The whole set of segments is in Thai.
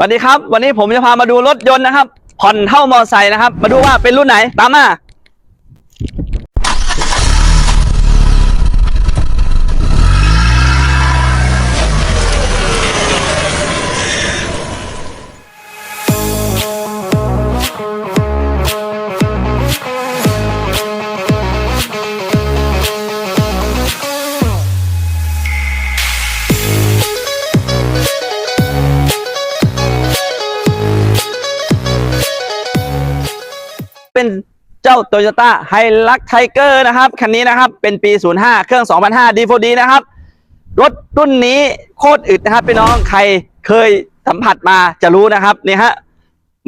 สวัสดีครับ วันนี้ผมจะพามาดูรถยนต์นะครับ ผ่อนเท่ามอไซค์นะครับ มาดูว่าเป็นรุ่นไหน ตามมา เป็นเจ้า Toyota h i l u x Tiger นะครับ คันนี้นะครับเป็นปี 05 เครื่อง 2005 D4D นะครับ รถรุ่นนี้โคตรอึดนะครับพี่น้องใครเคยสัมผัสมาจะรู้นะครับนี่ฮะ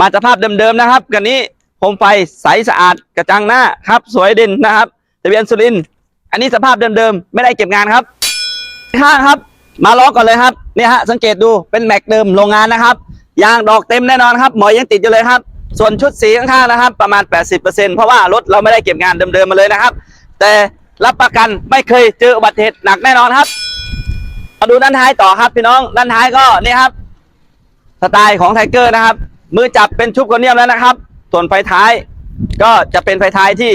มาสภาพเดิมๆนะครับคันนี้โคมไฟใสสะอาดกระจังหน้าครับ สวยเด่นนะครับทะเบียนสุรินอันนี้สภาพเดิมๆไม่ได้เก็บงานครับข้างครับ มาล้อก่อนเลยครับเนี่ยฮะสังเกตดูเป็นแม็กเดิมโรงงานนะครับยางดอกเต็มแน่นอนครับหมอยยังติดอยู่เลยครับ ส่วนชุดสีข้างๆนะครับประมาณ 80%เพราะว่ารถเราไม่ได้เก็บงานเดิมๆมาเลยนะครับ แต่รับประกันไม่เคยเจออุบัติเหตุหนักแน่นอนครับมาดูด้านท้ายต่อครับพี่น้องด้านท้ายก็นี่ครับสไตล์ของไทเกอร์นะครับ มือจับเป็นชุบโครเนียมแล้วนะครับ ส่วนไฟท้าย ก็จะเป็นไฟท้ายที่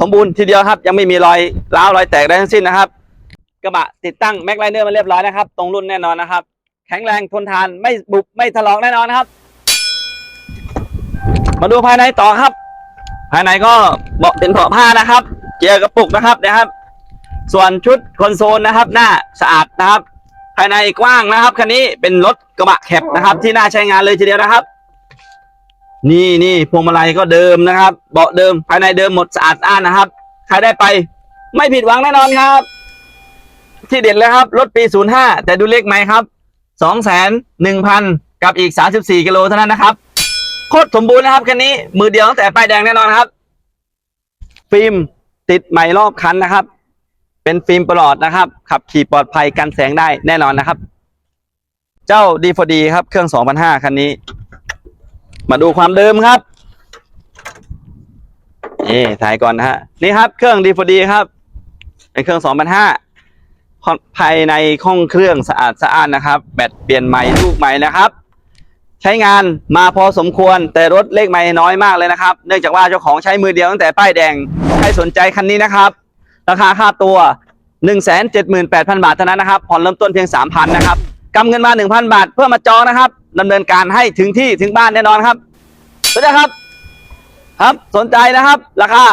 สมบูรณ์ทีเดียวครับ ยังไม่มีรอยร้าวรอยแตกใดทั้งสิ้นนะครับ กระบะติดตั้งแม็กไลเนอร์มาเรียบร้อยนะครับ ตรงรุ่นแน่นอนนะครับ แข็งแรงทนทานไม่บุบไม่ถลอกแน่นอนนะครับ มาดูภายในต่อครับ ภายในก็เบาะเป็นเบาะผ้านะครับเกียกระปุกนะครับนะครับ ส่วนชุดคอนโซลนะครับ หน้าสะอาดนะครับ ภายในกว้างนะครับคันนี้เป็นรถกระบะแคปนะครับ ที่น่าใช้งานเลยทีเดียวนะครับ นี่นี่พวงมาลัยก็เดิมนะครับ เบาะเดิมภายในเดิมหมดสะอาดสะอ้านนะครับใครได้ไปไม่ผิดหวังแน่นอนครับ ที่เด็ดเลยครับรถปี05แต่ดูเลขไหมครับ2,1,000กับอีก 34กิโลเท่านั้นนะครับ โคตรสมบูรณ์นะครับคันนี้มือเดียวตั้งแต่ป้ายแดงแน่นอนครับ ฟิล์มติดใหม่รอบคันนะครับ เป็นฟิล์มปลอดนะครับ ขับขี่ปลอดภัยกันแสงได้แน่นอนนะครับ เจ้า D4D ครับ เครื่อง2005คันนี้ มาดูความเดิมครับนี่ถ่ายก่อนนะฮะนี่ครับเครื่อง D4D ครับ เป็นเครื่อง2005ภายในห้องเครื่องสะอาดสะอ้านนะครับ แบตเปลี่ยนใหม่ลูกใหม่นะครับ ใช้งานมาพอสมควร แต่รถเลขไม่น้อยมากเลยนะครับ เนื่องจากว่าเจ้าของใช้มือเดียวตั้งแต่ป้ายแดง ใครสนใจคันนี้นะครับ ราคาค่าตัว 178,000 บาทเท่านั้นนะครับ ผ่อนเริ่มต้นเพียง 3,000 นะครับกำเงินมา 1,000 บาทเพื่อมาจองนะครับดำเนินการให้ถึงที่ถึงบ้านแน่นอนครับสวัสดีครับ ครับสนใจนะครับ ราคา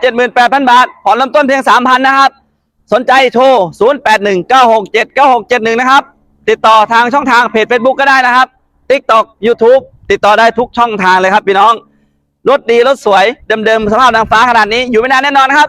178,000 บาท ผ่อนเริ่มต้นเพียง 3,000 นะครับ สนใจโทร 0819679671 นะครับ ติดต่อทางช่องทางเพจ Facebook ก็ได้นะครับ TikTok YouTube ติดต่อได้ทุกช่องทางเลยครับพี่น้องรถดีรถสวยเดิมๆสภาพนางฟ้าขนาดนี้อยู่ไม่นานแน่นอนครับ